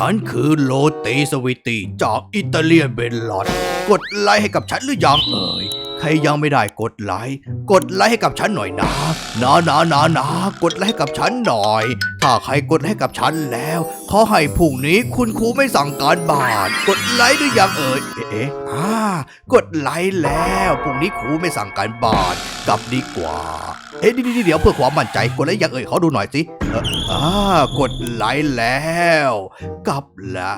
ฉันคือโลตีสวิตีจากอิตาเลียนเบลลอด กดไลค์ให้กับฉันหรือยังเอ่ย ใครยังไม่ได้กดไลค์ กดไลค์ให้กับฉันหน่อยนะนะนะนะนะกดไลค์ให้กับฉันหน่อย ถ้าใครกดไลค์ให้กับฉันแล้ว ขอให้พรุ่งนี้คุณครูไม่สั่งการบ้านกดไลค์หรือยังเอ่ยเอ๊ะเอ๊ะอ่ากดไลค์แล้วพรุ่งนี้ครูไม่สั่งการบ้านกลับดีกว่า เอ๊ะเดี๋ยวเดี๋ยวเพื่อความมั่นใจกดไลค์ยังเอ่ยขอดูหน่อยสิเอ่ออ่ากดไลค์แล้ว กลับละ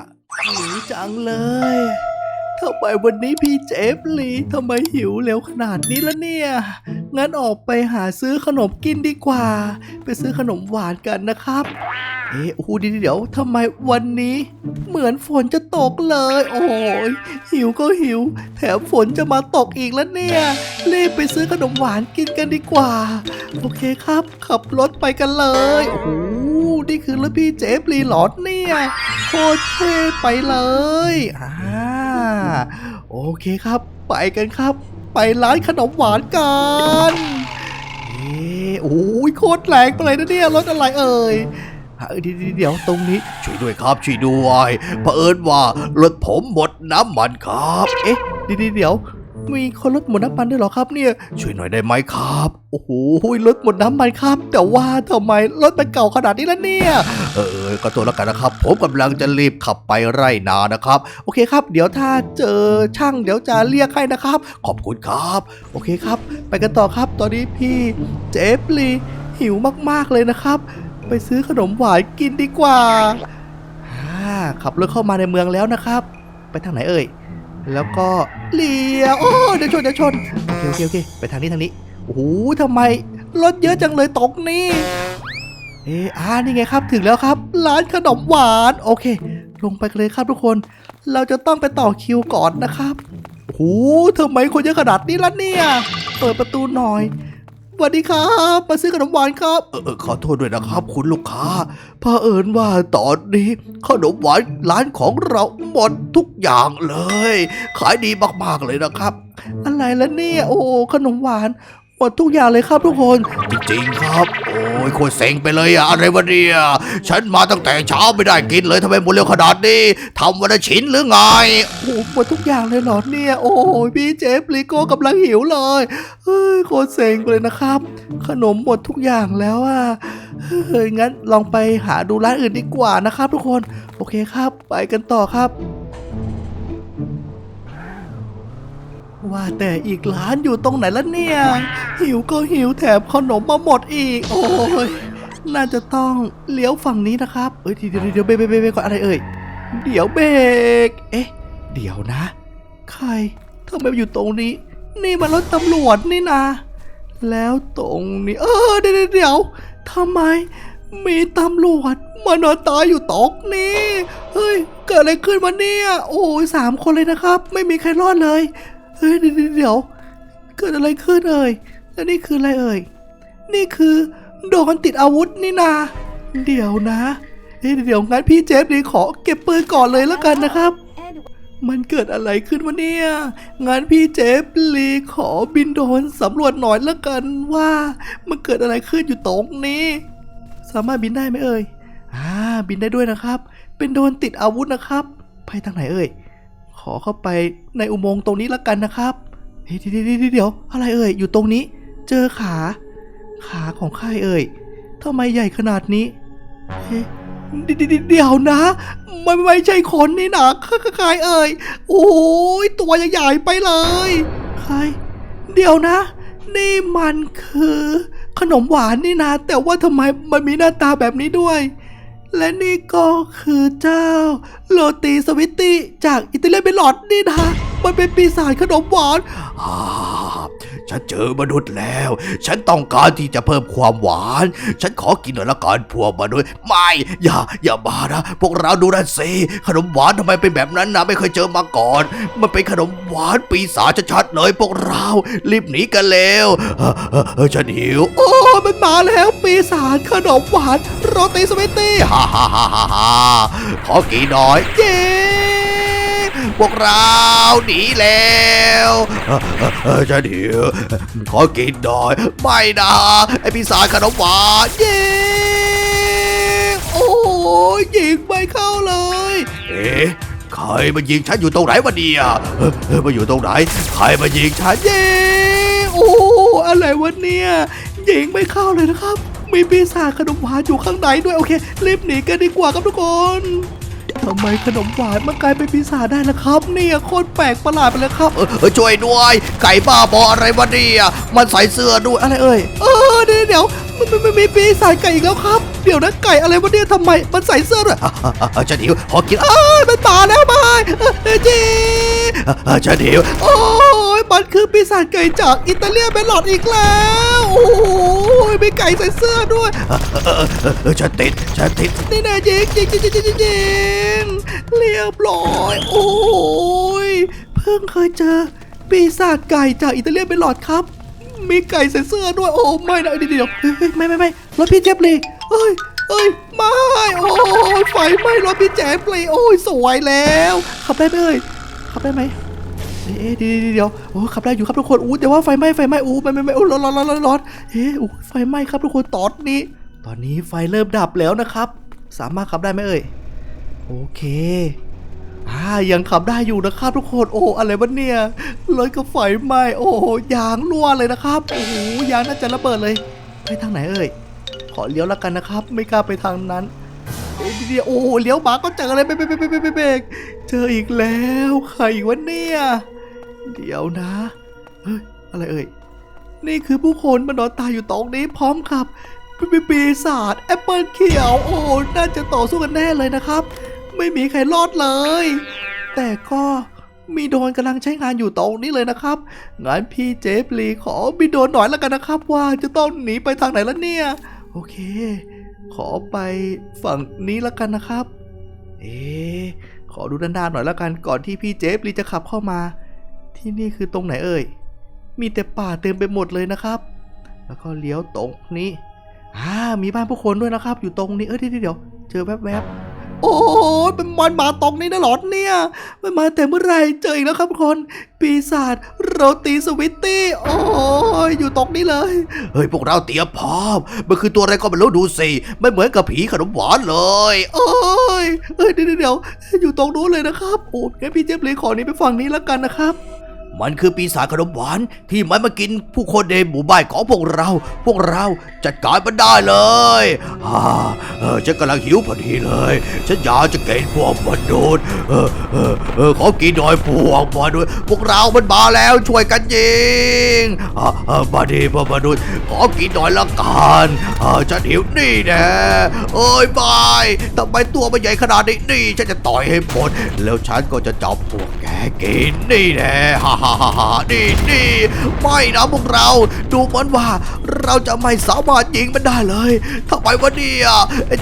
หิวจังเลย ทำไมวันนี้พี่เจฟลีทำไมหิวเร็วขนาดนี้ละเนี่ย งั้นออกไปหาซื้อขนมกินดีกว่า ไปซื้อขนมหวานกันนะครับ เอ๊ะโอ้โหเดี๋ยวเดี๋ยวทำไมวันนี้ เหมือนฝนจะตกเลย โอ้ยหิวก็หิว แถมฝนจะมาตกอีกแล้วเนี่ย รีบไปซื้อขนมหวานกินกันดีกว่า โอเคครับ ขับรถไปกันเลยโอ้โหนี่คือรถพี่เจฟรีหลอดเนี่ยโคตรเท่ไปเลยอ่า โอเคครับ ไปกันครับ ไปร้านขนมหวานกันเอ๊โอ้ยโคตรแรงไปเลยนะเนี่ยรถอะไรเอ่ยเดี๋ยวตรงนี้ช่วยด้วยครับช่วยด้วยเผอิญว่ารถผมหมดน้ำมันครับ เอ๊ะเดี๋ยว มีคนรถหมดน้ำมันด้วยหรอครับเนี่ย ช่วยหน่อยได้ไหมครับ โอ้โหรถหมดน้ำมันครับ แต่ว่าทำไมรถมันเก่าขนาดนี้ล่ะเนี่ย เออเออก็ตัวล้วกันนะครับ ผมกำลังจะรีบขับไปไร่นานะครับ โอเคครับ เดี๋ยวถ้าเจอช่างเดี๋ยวจะเรียกให้นะครับ ขอบคุณครับ โอเคครับ ไปกันต่อครับ ตอนนี้พี่เจฟลีหิวมากๆเลยนะครับ ไปซื้อขนมหวานกินดีกว่าอ่าขับรถเข้ามาในเมืองแล้วนะครับ ไปทางไหนเอ่ย แล้วก็เลี้ยวโอ้เดี๋ยวชนเดี๋ยวชนโอเคโอเคโอเคไปทางนี้ทางนี้โอ้โหทำไมรถเยอะจังเลยตกนี่เอออ่านี่ไงครับถึงแล้วครับ ร้านขนมหวานโอเค ลงไปเลยครับทุกคน เราจะต้องไปต่อคิวก่อนนะครับโอ้โหทำไมคนเยอะขนาดนี้ล่ะเนี่ยเปิดประตูหน่อย สวัสดีครับ มาซื้อขนมหวานครับ เออขอโทษด้วยนะครับ คุณลูกค้าเผอิญว่าตอนนี้ขนมหวานร้านของเราหมดทุกอย่างเลย ขายดีมากๆเลยนะครับ อะไรแล้วเนี่ย โอ้ขนมหวาน หมดทุกอย่างเลยครับทุกคน จริงๆครับ โอ้ยโคตรเซ็งไปเลยอะอะไรวะเนี่ยฉันมาตั้งแต่เช้าไม่ได้กินเลยทำไมหมดเร็วขนาดนี้ทำวันละชิ้นหรือไงโอ้หมดทุกอย่างเลยเหรอเนี่ย โอ้ยพี่เจฟลิโก้กำลังหิวเลยเฮ้ยโคตรเซ็งไปเลยนะครับ ขนมหมดทุกอย่างแล้วอะเฮ้ยงั้นลองไปหาดูร้านอื่นดีกว่านะครับ ทุกคนโอเคครับ ไปกันต่อครับว่าแต่อีกร้านอยู่ตรงไหนละเนี่ย หิวก็หิวแถมขนมมาหมดอีก โอ้ยน่าจะต้องเลี้ยวฝั่งนี้นะครับเอ้ยเดี๋ยวเดี๋ยวเบรกเบรกเบรกเบรกก่อนอะไรเอ่ยเดี๋ยวเบรกเอ๊ะ เดี๋ยวนะ ใครทำไมมาอยู่ตรงนี้ นี่มันรถตำรวจนี่นะแล้วตรงนี้ เออเดี๋ยวเดี๋ยวทำไม มีตำรวจมานอนตายอยู่ตรงนี้ เฮ้ย เกิดอะไรขึ้นมาเนี่ย โอ้ยสามคนเลยนะครับ ไม่มีใครรอดเลย เฮ้ยเดี๋ยวเดี๋ยวเดี๋ยวเกิดอะไรขึ้นเอ่ย แล้วนี่คืออะไรเอ่ย นี่คือ โดนติดอาวุธนี่นา เดี๋ยวนะเดี๋ยวงั้นพี่เจฟดีขอเก็บปืนก่อนเลยแล้วกันนะครับ มันเกิดอะไรขึ้นวะเนี่ย งั้นพี่เจฟลีขอบินโดนสำรวจหน่อยแล้วกันว่ามันเกิดอะไรขึ้นอยู่ตรงนี้ สามารถบินได้ไหมเอ่ย อ่า บินได้ด้วยนะครับ เป็นโดนติดอาวุธนะครับ ไปทางไหนเอ่ย ขอเข้าไปในอุโมงค์ตรงนี้แล้วกันนะครับ เดี๋ยวเดี๋ยวเดี๋ยวอะไรเอ่ย อยู่ตรงนี้ เจอขา ขาของใครเอ่ยทำไมใหญ่ขนาดนี้เฮ้เดี๋ยวเดี๋ยวนะมันไม่ใช่คนนี่นะใครใครเอ่ยโอ้ยตัวใหญ่ไปเลยใครเดี๋ยวนะ นี่มันคือ ขนมหวานนี่นะ แต่ว่าทำไมมันมีหน้าตาแบบนี้ด้วย และนี่ก็คือเจ้า โรตีสวิตตี้จากอิตาเลียนเบลอดนี่นะ มันเป็นปีศาจขนมหวานอ ฉันเจอมนุษย์แล้ว ฉันต้องการที่จะเพิ่มความหวาน ฉันขอกินหน่อยละกันพวกมนุษย์ ไม่ อย่า อย่ามานะ พวกเราดูนั่นสิ ขนมหวานทำไมเป็นแบบนั้นนะ ไม่เคยเจอมาก่อน มันเป็นขนมหวานปีศาจชัดๆเลย พวกเรา รีบหนีกันเร็วเอ่อเอ่อเอ่อฉันหิว โอ้ มันมาแล้วปีศาจขนมหวานโรตีสวิตตี้ฮ่าฮ่าฮ่าฮ่าฮ่าขอกี่หน่อย เย้ พวกเราหนีแล้วเอ่เอ่อเอ่อฉันหิวขอกินหน่อย ไม่นะไอปีศาจขนมหวานเย้โอ้ยยิงไม่เข้าเลย เอ๊ะใครมายิงฉันอยู่ตรงไหนวะเนี่ยเฮ้ยเฮ้ยมาอยู่ตรงไหน ใครมายิงฉันเย้โอ้อะไรวะเนี่ยยิงไม่เข้าเลยนะครับมีปีศาจขนมหวานอยู่ข้างในด้วยโอเครีบหนีกันดีกว่าครับทุกคน ทำไมขนมหวานมันกลายเป็นปีศาจได้ล่ะครับ เนี่ยโคตรแปลกประหลาดไปเลยครับเออเออช่วยด้วยไก่บ้าบออะไรวะเนี่ยมันใส่เสื้อด้วยอะไรเอ่ยเออเดี๋ยวเดี๋ยวมันมันมันมีปีศาจไก่อีกแล้วครับ เดี๋ยวนะไก่อะไรวะเนี่ยทำไมมันใส่เสื้อด้วยอะอะอะฉันหิวขอกินอ้ายมันตายแล้วบายเออจีอะอะฉันหิวโอ้ยมันคือปีศาจไก่จากอิตาเลียนเป็นหลอดอีกแล้วโอ้ย มีไก่ใส่เสื้อด้วยเออเออเออเออฉันติดฉันติดนี่แน่จริงจริงจริงจริงจริงจริงเรียบร้อย โอ้ยเพิ่งเคยเจอปีศาจไก่จากอิตาเลียนเป็นหลอดครับ มีไก่ใส่เสื้อด้วย โอ้ไม่นะเดี๋ยวเดี๋ยวเฮ้ยเฮ้ยไม่ไม่ไม่รถพี่เจ็บเลยเอ้ยเอ้ยไม่โอ้ยไฟไหม้รถพี่แจ๊บเลยโอ้ยสวยแล้วขับได้ไหมเอ่ยขับได้ไหม เอ๊ะเดี๋ยวเดี๋ยวโอ้ขับได้อยู่ครับทุกคนอู้แต่ว่าไฟไหม้ไฟไหม้อู้ไม่ไม่ไม่อู้ร้อนร้อนร้อนร้อนร้อนเอ๊ะอู้ไฟไหม้ครับทุกคนตอนนี้ ตอนนี้ไฟเริ่มดับแล้วนะครับ สามารถขับได้ไหมเอ่ยโอเคอ่ายังขับได้อยู่นะครับทุกคนโอ้อะไรวะเนี่ยรถก็ไฟไหม้โอ้ยางรั่วเลยนะครับโอ้โหยางน่าจะระเบิดเลย ไปทางไหนเอ่ยขอเลี้ยวแล้วกันนะครับ ไม่กล้าไปทางนั้นเดี๋ยวโอ้เลี้ยวมาก็เจอเลยเบรกเบรกเบรกเบรกเบรกเบรกเจออีกแล้วใครวะเนี่ย เดี๋ยวนะเฮ้ยอะไรเอ่ย นี่คือผู้คนมานอนตายอยู่ตรงนี้พร้อมกับปีปีศาจแอปเปิลเขียว โอ้น่าจะต่อสู้กันแน่เลยนะครับ ไม่มีใครรอดเลย แต่ก็มีโดนกำลังใช้งานอยู่ตรงนี้เลยนะครับงั้นพี่เจฟลีขอมีโดนหน่อยแล้วกันนะครับ ว่าจะต้องหนีไปทางไหนแล้วเนี่ย โอเค ขอไปฝั่งนี้แล้วกันนะครับ เอ๊ขอดูด้านหน้าหน่อยแล้วกันก่อนที่พี่เจฟลีจะขับเข้ามา ที่นี่คือตรงไหนเอ่ย มีแต่ป่าเต็มไปหมดเลยนะครับ แล้วก็เลี้ยวตรงนี้อ่ามีบ้านผู้คนด้วยนะครับ อยู่ตรงนี้ เอ้ยเดี๋ยวเจอแวบๆ โอ้ยเป็นมันมาตรงนี้นะหรอดเนี่ย มันมาแต่เมื่อไหรเจออีกแล้วครับทุกคน ปีศาจโรตีสวิตตี้ โอ้ยอยู่ตรงนี้เลย เฮ้ยพวกเราเตรียมพร้อม มันคือตัวอะไรก็ไม่รู้ดูสิ ไม่เหมือนกับผีขนมหวานเลย โอ้ยเอ้ยเดี๋ยวเดี๋ยวอยู่ตรงนู้นเลยนะครับ โอ้ยงั้นพี่เจฟเลยขอนี้ไปฝั่งนี้แล้วกันนะครับ มันคือปีศาจขนมหวานที่มันมากินผู้คนในหมู่บ้านของพวกเรา พวกเราจัดการมันได้เลยอ่าเออฉันกำลังหิวพอดีเลย ฉันอยากจะกินพวกมันุษย์เออเออเออขอกินหน่อยพวกมันุษย์พวกเรามันมาแล้วช่วยกันยิงอ่ามาดีพวกมนุษย์ขอกินหน่อยละกันอ่าฉันหิวนี่แนะเอ้ยบายทำไมตัวมันใหญ่ขนาดนี้นี่ฉันจะต่อยให้หมดแล้วฉันก็จะจับพวกแกกินนี่แน่ฮ่าฮ่าฮ่าฮ่านี่นี่ไม่นะพวกเรา ดูเหมือนว่าเราจะไม่สามารถยิงมันได้เลยทำไมวะเนี่ย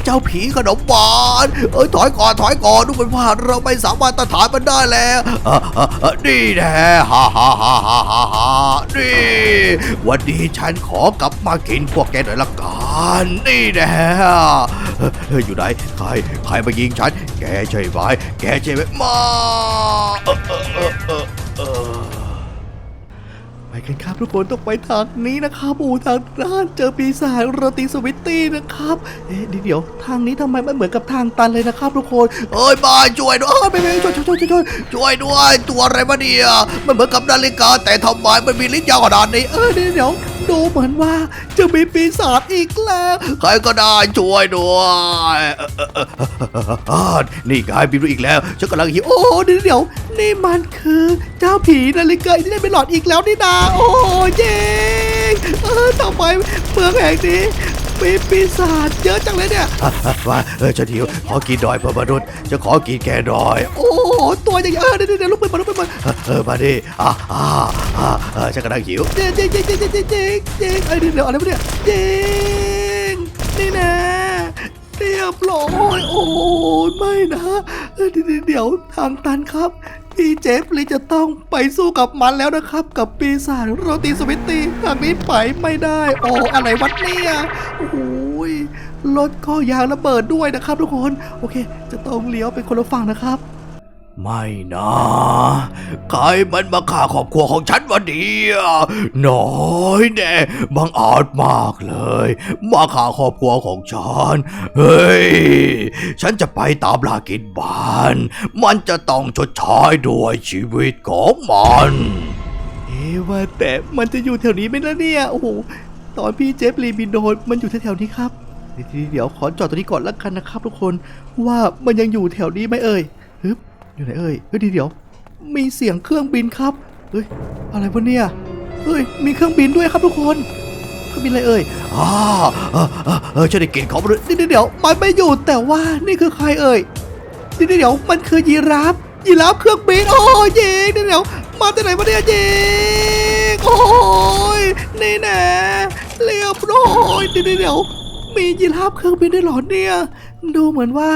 เจ้าผีขนมหวานเอ้ยถอยก่อนถอยก่อนดูเหมือนว่าเราไม่สามารถต้านทานมันได้แล้วนี่แน่ฮ่าฮ่าฮ่าฮ่าฮ่าฮ่านี่วันนี้ฉันขอกลับมากินพวกแกหน่อยละกันนี่แน่เฮ้ยอยู่ไหนใครใครมายิงฉันแกใช่ไหมแกใช่ไหมมาเออเกันครับทุกคนต้องไปทางนี้นะครับโอ้ทางด้านเจอปีศาจโรตีสวิตตี้นะครับเอ๊ะเดี๋ยวทางนี้ทำไมมันเหมือนกับทางตันเลยนะครับทุกคนเอ้ยมาช่วยด้วยเอ้ยไม่ช่วยช่วยช่วยช่วยช่วยช่วยด้วยตัวอะไรมาเนี่ยมันเหมือนกับนาฬิกาแต่ทำไมมันมีลิ้นยาวขนาดนี้เออเดี๋ยวดูเหมือนว่าจะมีปีศาจอีกแล้ว ใครก็ได้ช่วยด้วยนี่กายบินอีกแล้วฉันกำลังหิวโอ้เดี๋ยวนี่มันคือเจ้าผีนาฬิกาที่ได้ไปหลอดอีกแล้วนี่นาโอ้เย้ทำไมเมืองแห่งนี้ ปีปีศาจเยอะจังเลยเนี่ยมาเออฉันหิวขอกินดอยพื่อมนุษย์จะขอกินแกดอย โอ้ตัวใหญ่เออเดี๋ยวเดี๋ยวลุกไปมาลุกไปมาเออมาดิอ่าอ่าอ่าเออฉันกำลังหิวเจ๊งเจ๊งเจ๊งเจ๊งเจ๊งเจ๊งไอ้เดี๋ยวอะไรวะเนี่ยเจ๊งนี่นะเรียบร้อยโอ้ยไม่นะเดี๋ยวทางตันครับ พี่เจฟลีจะต้องไปสู้กับมันแล้วนะครับ กับปีศาจโรตีสวิตตี้ทางนี้ไปไม่ได้ โอ้อะไรวัดเนี่ยโอ้ยรถก็ยางระเบิดด้วยนะครับทุกคน โอเค จะต้องเลี้ยวไปคนละฝั่งนะครับ ไม่นะใครมันมาฆ่าครอบครัวของฉันวันนี้น้อยแน่บังอาจมากเลย มาฆ่าครอบครัวของฉัน เฮ้ย ฉันจะไปตามลากินบ้าน มันจะต้องชดใช้ด้วยชีวิตของมัน เอ๊ว่าแต่มันจะอยู่แถวนี้ไหมล่ะเนี่ย โอ้โห ตอนพี่เจฟลีบินโดนมันอยู่แถวๆนี้ครับ เดี๋ยวเดี๋ยวขอจอดตรงนี้ก่อนละกันนะครับทุกคน ว่ามันยังอยู่แถวนี้ไหมเอ่ย อยู่ไหนเอ่ยเฮ้ยเดี๋ยวเดียว มีเสียงเครื่องบินครับ เฮ้ย อะไรวะเนี่ย เฮ้ย มีเครื่องบินด้วยครับทุกคนเครื่องบินอะไรเอ่ยอ่าเออเออเออฉันได้กินของมันเดี๋ยวเดี๋ยวเดี๋ยว มันไม่อยู่แต่ว่านี่คือใครเอ่ยเดี๋ยวเดี๋ยว มันคือยีราฟ ยีราฟเครื่องบิน โอ้ยยิงเดี๋ยวเดี๋ยว มาจากไหนมาเนี่ยยิงโอ้ยนี่แน่เรียบร้อยเดี๋ยวเดี๋ยว มียีราฟเครื่องบินได้หรอเนี่ย ดูเหมือนว่า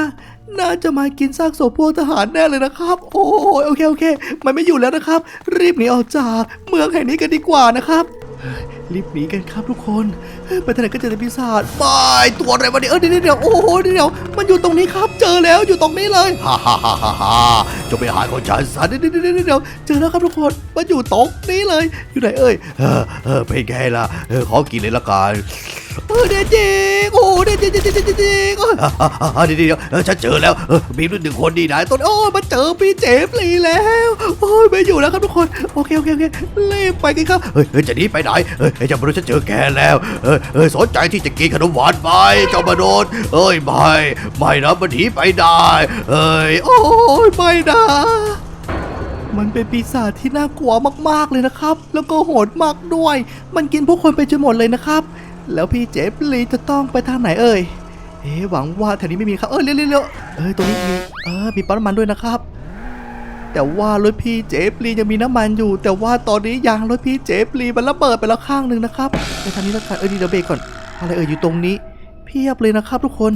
น่าจะมากินซากศพพวกทหารแน่เลยนะครับ โอ้ยโอเคโอเค มันไม่อยู่แล้วนะครับ รีบหนีออกจากเมืองแห่งนี้กันดีกว่านะครับ รีบหนีกันครับทุกคนไปทางไหนก็เจอแต่ปีศาจไปตัวอะไรวะเนี่ยเออเดี๋ยวเดี๋ยวโอ้โหเดี๋ยวเดี๋ยวมันอยู่ตรงนี้ครับ เจอแล้วอยู่ตรงนี้เลยฮ่าฮ่าฮ่าฮ่าจะไปหาของฉันซะเดี๋ยวเดี๋ยวเดี๋ยวเดี๋ยวเจอแล้วครับทุกคนมันอยู่ตรงนี้เลย อยู่ไหนเอ่ยเออเออเป็นไงล่ะเออขอกินเลยละกัน เออเดี๋ยวจริงโอ้เดี๋ยวจริงจริงจริงจริงเอออะอะอะเดี๋ยวเดี๋ยวเออฉันเจอแล้วเออมีรุ่นหนึ่งคนดีนะต้นโอ้ยมาเจอพี่เจฟลีแล้วโอ้ยไม่อยู่แล้วครับทุกคนโอเคโอเคโอเครีบไปกันครับเฮ้ยเฮ้ยจะหนีไปไหนเฮ้ยเฮ้ยจ้ามนุษย์ฉันเจอแกแล้วเออเออสนใจที่จะกินขนมหวานไหมเจ้ามนุษย์เอ้ยไม่ไม่นะมันหนีไปได้เอ้ยโอ้ยไม่นะ มันเป็นปีศาจที่น่ากลัวมากๆเลยนะครับ แล้วก็โหดมากด้วย มันกินผู้คนไปจนหมดเลยนะครับ แล้วพี่เจฟลีจะต้องไปทางไหนเอ่ยเอ๊หวังว่าแถวนี้ไม่มีครับ เออเร็วเร็วเร็วเออตรงนี้มีเออมีปั๊มน้ำมันด้วยนะครับ แต่ว่ารถพี่เจฟลียังมีน้ำมันอยู่ แต่ว่าตอนนี้ยางรถพี่เจฟลีมันระเบิดไปแล้วข้างหนึ่งนะครับไปทางนี้แล้วกันเออดีเดี๋ยวเบรกก่อนอะไรเอ่ยอยู่ตรงนี้เพียบเลยนะครับทุกคน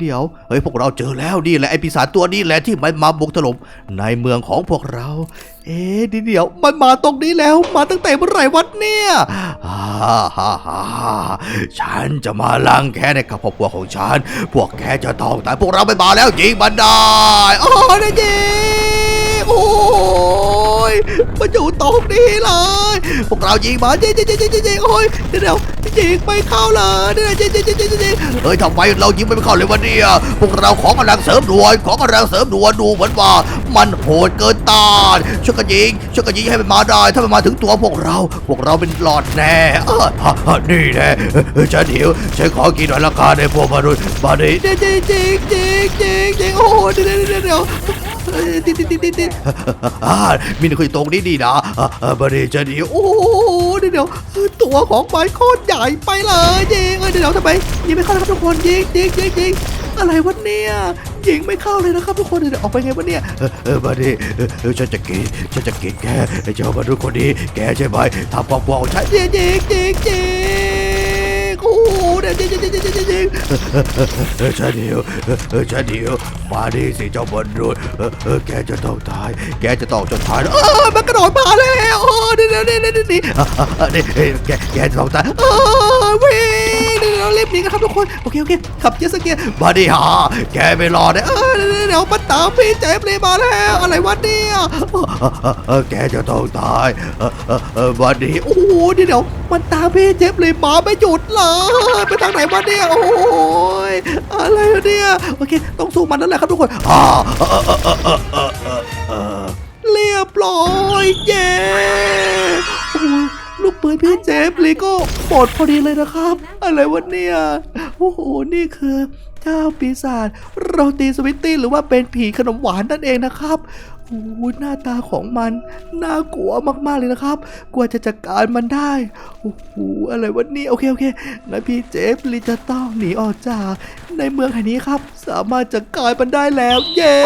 เดี๋ยว เฮ้ยพวกเราเจอแล้วนี่แหละไอปีศาจตัวนี้แหละที่มันมาบุกถล่มในเมืองของพวกเรา เอ๊ะเดี๋ยวมันมาตรงนี้แล้วมาตั้งแต่เมื่อไหร่วัดเนี่ยฮ่าฮ่าฮ่าฉันจะมาล้างแค้นให้กับครอบครัวของฉัน พวกแกจะต้องตายพวกเราไม่มาแล้วยิงมันได้ โอ้ยนะจีโอ้ มาอยู่ตรงนี้เลย พวกเรายิงมันยิงยิงยิงยิงยิงยิงโอ้ยเดี๋ยวยิงไม่เข้าเลยเดี๋ยวยิงยิงยิงยิงยิงเฮ้ยทำไมเรายิงไม่เข้าเลยวันนี้พวกเราของกำลังเสริมด่วนของกำลังเสริมด่วนดูเหมือนว่า มันโหดเกินต้านช่วยกันยิงช่วยกันยิงให้มันมาได้ ถ้ามันมาถึงตัวพวกเรา พวกเราเป็นหลอดแน่เออฮะฮะนี่แน่ฉันหิวฉันขอกินหน่อยละกันในพวกมนุษย์มาดิยิงยิงยิงยิงยิงยิงโอ้ยเดี๋ยวเดี๋ยว เดี๋ยวเอ้ยติดติดติดดิดมีคนอยู่ตรงนี้ดีนะอ่าอ่ามาดิฉันหิวโอ้เดี๋ยวเดียวตัวของมันโคตรใหญ่ไปเลยยิงเยเดี๋ยวเดี๋ยวทำไมยิงไม่เข้านะครับทุกคนยิงยิงยิงยิงอะไรวะเนี่ยยิงไม่เข้าเลยนะครับทุกคนเดี๋ยวออกไปไงวะเนี่ยเออมาดิฉันจะกินฉันจะกินแกเจ้ามนุษย์คนนี้แกใช่ไหมทำความกลัวของฉันยิงยิงยิงยิง โหเดียวยิงยิงยิงยิงยิงเออฉันหิวเออเออฉันหิวมาดิสิเจ้ามนุษย์เออเออแกจะต้องตาย แกจะต้องจนตายเออมันกระโดดมาแล้วโอ้เดี๋ยวเดี๋ยวเดี๋ยวเดี๋ยวเดี๋ยวอะอะอะนี่เอ้ยแกแกจะต้องตายเออวิ่งเดี๋ยวเดี๋ยวรีบหนีกันครับทุกคนโอเคโอเคขับเจ็ตสกีมาดิฮะแกไม่รอดนะเออเดี๋ยวเดี๋ยวเดี๋ยวมันตามพี่เจฟเลยมาแล้วอะไรวะเนี่ยเออเออเออเออแกจะต้องตายเออเออเออมาดิโอ้โหเดี๋ยวเดี๋ยวมันตามพี่เจฟเลยมาไม่หยุดเลยทางไหนมาเนี่ยโอ้ยอะไรวะเนี่ยโอเค ต้องสู้มันนั่นแหละครับทุกคนอ่าเรียบร้อยเย้โอ้ลูกปืนพี่เจฟลยก็หมดพอดีเลยนะครับ อะไรวะเนี่ยโอ้โหนี่คือเจ้าปีศาจโรตีสวิตตี้หรือว่าเป็นผีขนมหวานนั่นเองนะครับ โอ้หน้าตาของมันน่ากลัวมากๆเลยนะครับ กลัวจะจัดการมันได้ โอ้โห อะไรวะนี่โอเคโอเคงั้นพี่เจฟลีจะต้องหนีออกจากในเมืองแห่งนี้ครับ สามารถจัดการมันได้แล้ว เย้